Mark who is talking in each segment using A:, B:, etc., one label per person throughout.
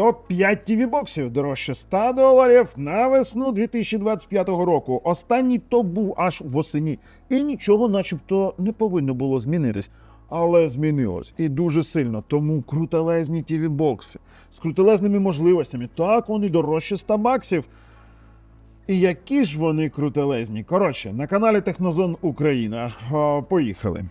A: Топ-5 tv боксів дорожче 100 доларів на весну 2025 року. Останній топ був аж восені, і нічого, начебто, не повинно було змінитись. Але змінилось і дуже сильно. Тому крутелезні tv бокси з крутелезними можливостями. Так, вони дорожче 100 баксів. І які ж вони крутелезні. Коротше, на каналі Технозон Україна. Поїхали.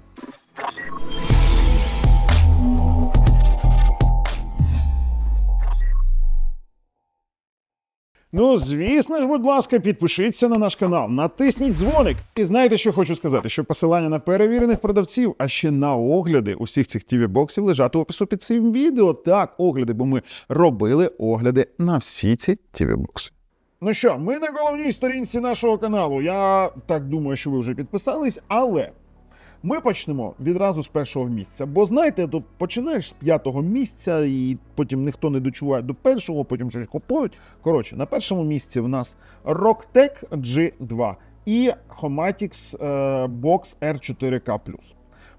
A: Ну, звісно ж, будь ласка, підпишіться на наш канал, натисніть дзвоник. І знаєте, що хочу сказати? Що посилання на перевірених продавців, а ще на огляди усіх цих tv боксів лежать у опису під цим відео. Так, огляди, бо ми робили огляди на всі ці tv бокси. Ну що, ми на головній сторінці нашого каналу. Я так думаю, що ви вже підписались, але ми почнемо відразу з першого місця. Бо знаєте, то починаєш з п'ятого місця, і потім ніхто не дочуває до першого, потім щось купують. Коротше, на першому місці в нас Rocktec G2 і Homatix е, Box R4K+.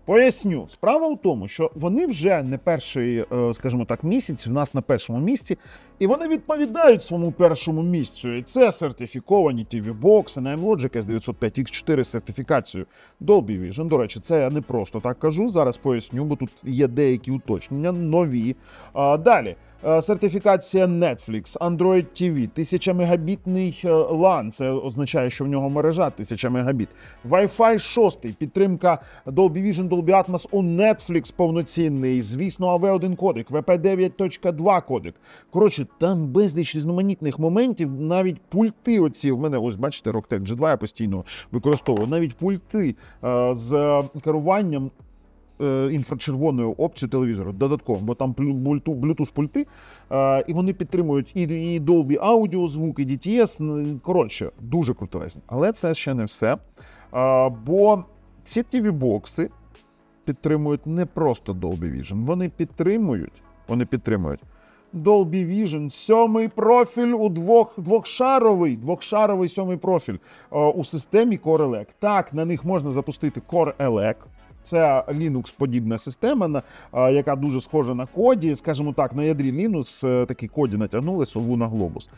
A: Поясню, справа в тому, що вони вже не перший, е, скажімо так, місяць в нас на першому місці, і вони відповідають своєму першому місцю. І це сертифіковані tv на Logic S905X4 з сертифікацією Dolby Vision. До речі, це я не просто так кажу. Зараз поясню, бо тут є деякі уточнення, нові. Далі. Е, Сертифікація Netflix, Android TV, 1000 мегабітний е, LAN, це означає, що в нього мережа 1000 мегабіт. Wi-Fi 6, підтримка Dolby Vision, Dolby Atmos у Netflix повноцінний. Звісно, AV1 кодек, VP9.2 кодек. Коротше, там безліч різноманітних моментів, навіть пульти оці. В мене ось бачите, Rocktec G2 я постійно використовую. Навіть пульти е, з керуванням е, інфрачервоною опцією телевізору додатково, бо там Bluetooth пульти, е, і вони підтримують і, і Dolby Audio звук, і DTS. Ну, Коротше, дуже крутелезні. Але це ще не все. Бо ці tv бокси підтримують не просто Dolby Vision, вони підтримують, вони підтримують. Dolby Vision, сьомий профіль у двох двохшаровий, двохшаровий сьомий профіль о, у системі Core Elec. Так, на них можна запустити Core Elec. Це Linux подібна система, яка дуже схожа на коді, скажімо так, на ядрі Linux е, такі коді натягнули сову на глобус.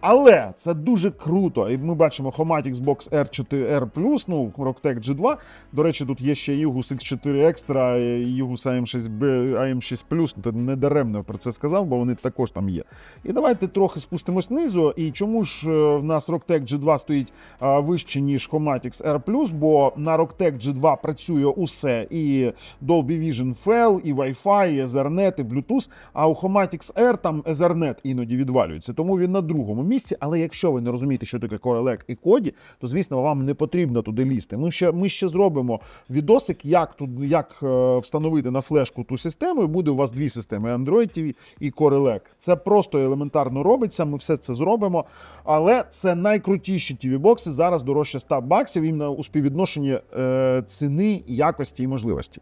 A: Але це дуже круто. І ми бачимо Homatix Box R4R+, ну, Rocktec G2. До речі, тут є ще Yugus X4 Extra, і Yugus AM6B, AM6+, ну, то не даремно про це сказав, бо вони також там є. І давайте трохи спустимось низу. І чому ж е, в нас Rocktec G2 стоїть вище, ніж Homatix R+, бо на Rocktec G2 працює усе, і Dolby Vision FL, і Wi-Fi, і Ethernet, і Bluetooth, а у Homatix R там Ethernet іноді відвалюється, тому він на другому місці. Але якщо ви не розумієте, що таке Core Elec і коді, то звісно вам не потрібно туди лізти. Ми ще, ми ще зробимо відосик, як тут як е, встановити на флешку ту систему, і буде у вас дві системи: Android TV і Core Elec. Це просто елементарно робиться. Ми все це зробимо. Але це найкрутіші tv бокси зараз дорожче 100 баксів іменно у співвідношенні е, ціни, якості і можливості.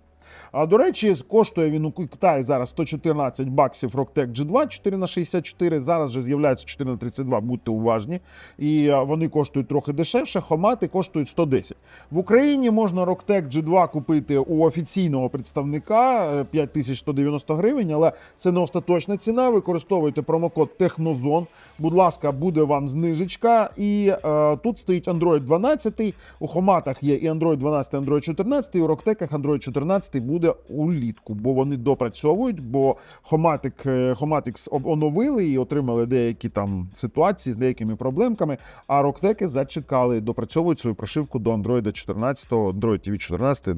A: А до речі, коштує він у Китаї зараз 114 баксів Rocktec G2 4 на 64 Зараз же з'являється 4 на 32 будьте уважні. І вони коштують трохи дешевше. Хомати коштують 110. В Україні можна Rocktec G2 купити у офіційного представника е, 5190 гривень, але це не остаточна ціна. Використовуйте промокод Технозон. Будь ласка, буде вам знижечка. І е, тут стоїть Android 12. У Хоматах є і Android 12, і Android 14, і у Rocktec Android 14 буде улітку, бо вони допрацьовують, бо Homatic, е, Homatix оновили і отримали деякі там ситуації з деякими проблемками. А Rocktec зачекали, допрацьовують свою прошивку до Android 14, Android TV 14,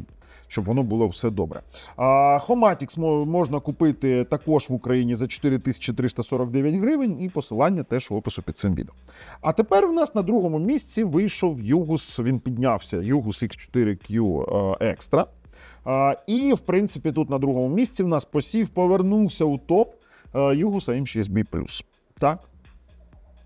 A: щоб воно було все добре. А мо- можна купити також в Україні за 4349 гривень, і посилання теж у опису під цим відео. А тепер в нас на другому місці вийшов Yugus, він піднявся Yugus X4Q е, Extra. І, в принципі, тут на другому місці в нас посів повернувся у топ е, Yugus M6B+. Так.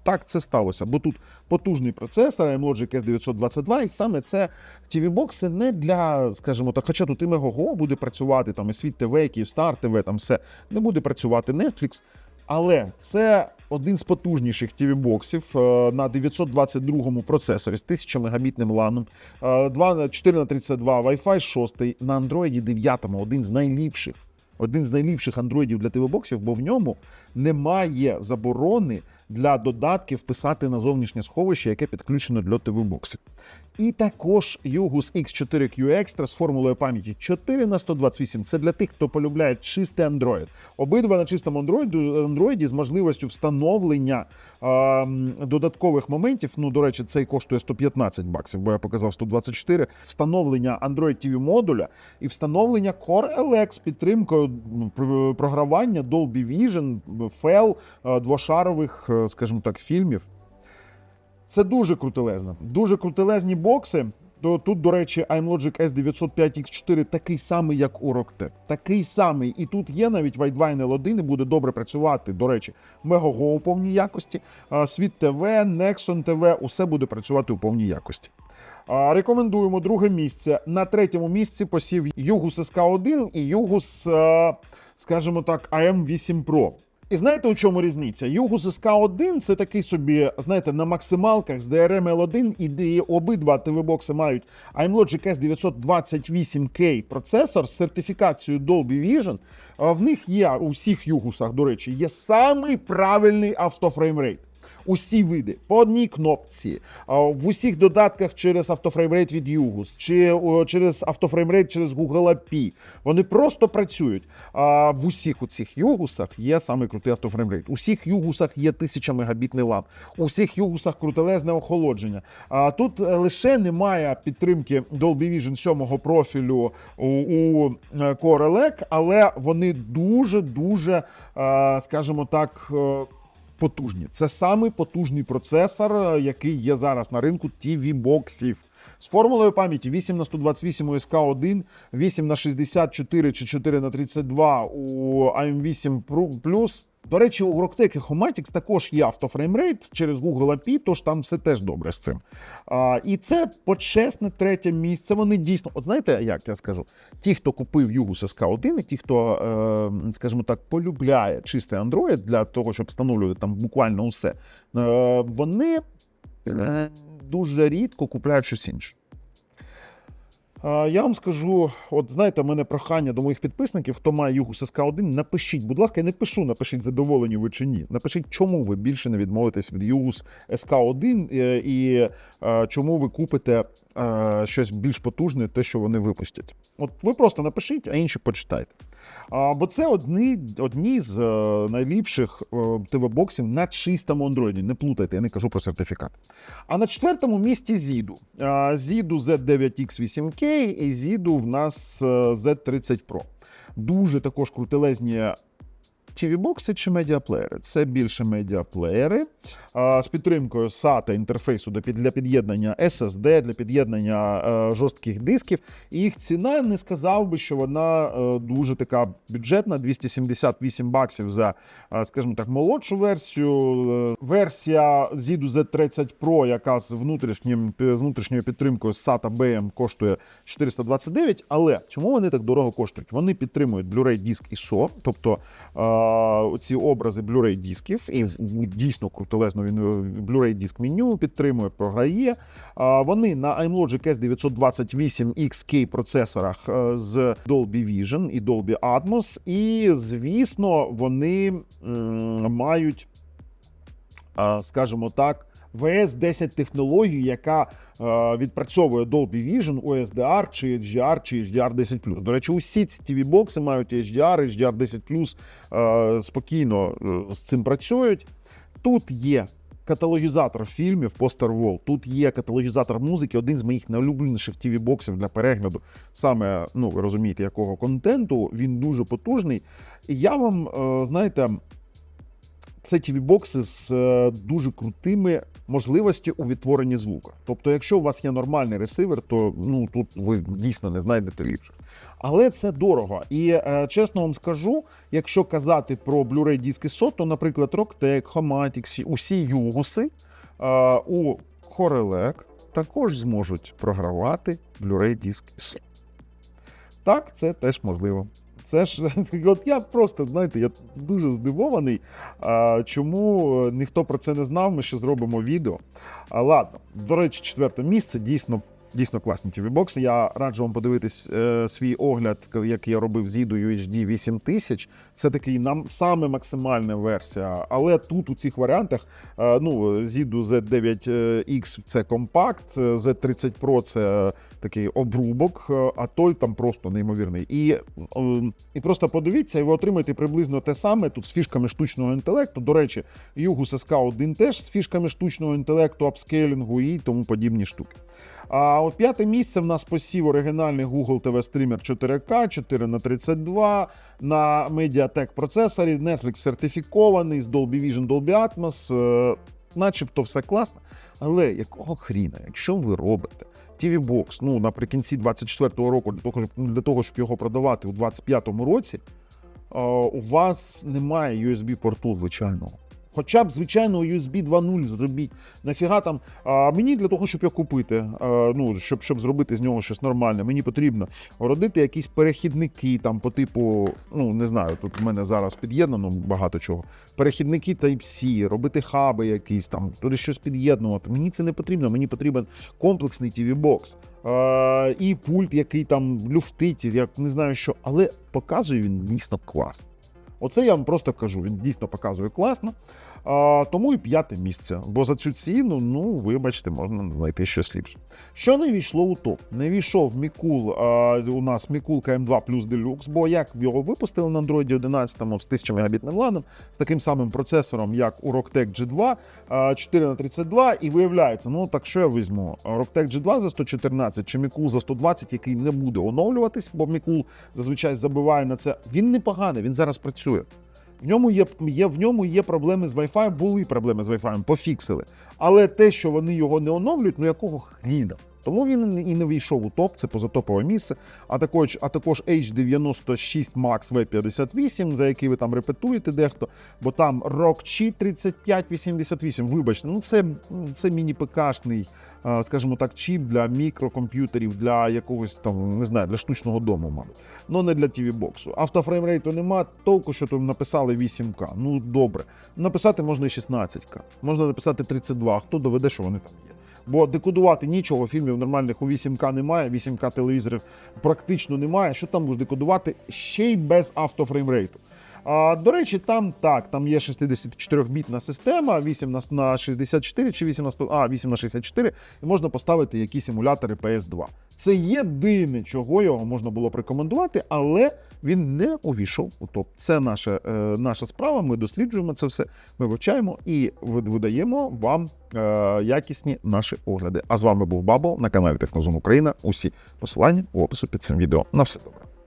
A: Так це сталося, бо тут потужний процесор AMLogic S922, і саме це tv бокси не для, скажімо так, хоча тут і Megogo буде працювати, там і Світ ТВ, Київстар ТВ, там все не буде працювати Netflix. Але це один з потужніших tv боксів е, на 922-му процесорі з 1000 мегабітним ланом, е, 2 4 на 32 Wi-Fi 6 на Android 9, один з найліпших. Один з найліпших андроїдів для ТВ-боксів, бо в ньому немає заборони для додатків писати на зовнішнє сховище, яке підключено до TV-боксів. І також Yugus X4Q Extra з формулою пам'яті 4 на 128. Це для тих, хто полюбляє чистий Android. Обидва на чистому Android, з можливістю встановлення е, додаткових моментів. Ну, до речі, цей коштує 115 баксів, бо я показав 124. Встановлення Android TV модуля і встановлення Core LX з підтримкою програвання Dolby Vision, FL, е, двошарових, е, скажімо так, фільмів. Це дуже крутелезно. Дуже крутелезні бокси. То тут, до речі, iMlogic S905X4 такий самий, як у Rocktec. Такий самий. І тут є навіть Widevine L1 і буде добре працювати. До речі, Megogo у повній якості, Світ TV, Nexon TV, усе буде працювати у повній якості. Рекомендуємо друге місце. На третьому місці посів Yugus SK1 і Yugus, е, скажімо так, AM8 Pro. І знаєте, у чому різниця? Югус СК-1 це такий собі, знаєте, на максималках з DRM L1 і де обидва ТВ-бокси мають iMlogic S928K процесор з сертифікацією Dolby Vision. В них є у всіх Югусах, до речі, є самий правильний автофреймрейт. Усі види по одній кнопці, в усіх додатках через автофреймрейт від Югус, чи через автофреймрейт через Google API. Вони просто працюють. А в усіх у цих югусах є самий крутий автофреймрейт. У всіх югусах є 1000 мегабітний лам. У всіх югусах крутелезне охолодження. А тут е, лише немає підтримки Dolby Vision 7 профілю у, е, Core LEC, але вони дуже дуже, е, скажімо так. Потужні. Це самий потужний процесор, який є зараз на ринку TV-боксів. З формулою пам'яті 8 на 128 у СК1, 8 на 64 чи 4 на 32 у AM8 Plus. До речі, у Rocktec і Homatics також є автофреймрейт через Google API, тож там все теж добре з цим. А, і це почесне третє місце. Вони дійсно, от знаєте, як я скажу, ті, хто купив Yugus SK1, і ті, хто, е, скажімо так, полюбляє чистий Android для того, щоб встановлювати там буквально усе, е, вони е, дуже рідко купляють щось інше. Я вам скажу, от знаєте, в мене прохання до моїх підписників, хто має Yugus SK1, напишіть, будь ласка, я не пишу, напишіть, задоволені ви чи ні. Напишіть, чому ви більше не відмовитесь від Югус SK1 е, і е, чому ви купите е, щось більш потужне, те, що вони випустять. От ви просто напишіть, а інші почитайте. Бо це одні, одні з е, найліпших е, ТВ-боксів на чистому Android. Не плутайте, я не кажу про сертифікат. А на четвертому місці Zidu. Zidu Z9X8K і Zidu в нас е, Z30 Pro. Дуже також крутелезні TV-бокси чи медіаплеєри. Це більше медіаплеєри з підтримкою SATA інтерфейсу для під- під'єднання SSD, для під'єднання е, жорстких дисків. Їх ціна не сказав би, що вона е, дуже така бюджетна 278 баксів за, е, скажімо так, молодшу версію. Версія Zidu Z30 Pro, яка з внутрішнім з внутрішньою підтримкою SATA BM коштує 429. Але чому вони так дорого коштують? Вони підтримують Blu-ray диск ISO, тобто ці образи Blu-ray дисків, і дійсно крутелезно він е, Blu-ray диск меню підтримує, програє. А, Вони на iMlogic S928XK процесорах е, з Dolby Vision і Dolby Atmos. І, звісно, вони м, мають, а, скажімо так, VS10 технологію, яка е, відпрацьовує Dolby Vision, OSDR чи HDR чи HDR10+. До речі, усі ці TV-бокси мають HDR, HDR10+, е, спокійно е, з цим працюють. Тут є каталогізатор фільмів Poster Wall, тут є каталогізатор музики, один з моїх найулюбленіших TV-боксів для перегляду. Саме, ну ви розумієте, якого контенту. Він дуже потужний. І я вам, знаєте, це TV-бокси з е, дуже крутими можливості у відтворенні звуку. Тобто, якщо у вас є нормальний ресивер, то ну тут ви дійсно не знайдете ліпших. Але це дорого. І е, чесно вам скажу, якщо казати про Blu-ray диски SO, то, наприклад, Rocktec, Homatics, усі югуси е, у Corelec також зможуть програвати Blu-ray диск SO. Так, це теж можливо. Це ж от я просто знаєте, я дуже здивований, чому ніхто про це не знав. Ми ще зробимо відео. Ладно, до речі, четверте місце дійсно Дійсно класні TV бокси. Я раджу вам подивитись е, свій огляд, як я робив з Іду UHD 8000. Це такий нам саме максимальна версія. Але тут у цих варіантах, е, ну, Зіду Z9X це компакт, е, Z30 Pro це такий обрубок, е, а той там просто неймовірний. І, е, і просто подивіться, і ви отримаєте приблизно те саме тут з фішками штучного інтелекту. До речі, Югус SK1 теж з фішками штучного інтелекту, апскейлінгу і тому подібні штуки. А от п'яте місце в нас посів оригінальний Google TV стрімер 4К, 4 на 32 на Mediatek процесорі, Netflix сертифікований з Dolby Vision, Dolby Atmos. е, Начебто все класно. Але якого хріна, якщо ви робите TV Box, ну наприкінці 24-го року, для того, щоб для того, щоб його продавати у 25-му році, у вас немає USB-порту звичайного. Хоча б звичайного USB 2.0 зробіть. Нафіга там. А, мені для того, щоб його купити, а, ну, щоб, щоб зробити з нього щось нормальне, мені потрібно родити якісь перехідники, там, по типу, ну не знаю, тут в мене зараз під'єднано багато чого. Перехідники Type-C, робити хаби якісь там, туди щось під'єднувати. Мені це не потрібно, мені потрібен комплексний TV-бокс. Е, і пульт, який там люфтить, як не знаю що, але показує він дійсно класно. Оце я вам просто кажу. Він дійсно показує класно. Тому і п'яте місце. Бо за цю ціну, ну вибачте, можна знайти щось ліпше. Що не війшло у топ? Не війшов Мікул. А, у нас Мікулка М2 плюс Deluxe, бо як його випустили на Android 11 з 1000 мегабітним ладом, з таким самим процесором, як у Rocktec G2, а, 4 на 32 і виявляється, ну так що я візьму? Rocktec G2 за 114 чи Мікул за 120, який не буде оновлюватись, бо Мікул зазвичай забиває на це. Він непоганий, він зараз працює. В ньому є, є, в ньому є проблеми з Wi-Fi, були проблеми з Wi-Fi, пофіксили. Але те, що вони його не оновлюють, ну якого хріна? Тому він і не війшов у топ, це позатопове місце. А також, а також H96 Max V58, за який ви там репетуєте дехто, бо там ROG 3588. Вибачте, ну це, це міні-ПКшний, скажімо так, чіп для мікрокомп'ютерів, для якогось там, не знаю, для штучного дому, мабуть. Ну не для TV-боксу. Автофреймрейту нема, толку, що там написали 8К. Ну добре. Написати можна і 16К, можна написати 32, а хто доведе, що вони там є. Бо декодувати нічого, фільмів нормальних у 8К немає, 8К телевізорів практично немає. Що там будеш декодувати ще й без автофреймрейту. А, до речі, там так, там є 64-бітна система, 8 на, на 64 чи 8 на 100, а, 8 на 64, і можна поставити якісь емулятори PS2. Це єдине, чого його можна було б рекомендувати, але він не увійшов у топ. Це наша, е, наша справа. Ми досліджуємо це все, ми вивчаємо і вид- видаємо вам е, якісні наші огляди. А з вами був Бабл на каналі Технозум Україна. Усі посилання у опису під цим відео. На все добре.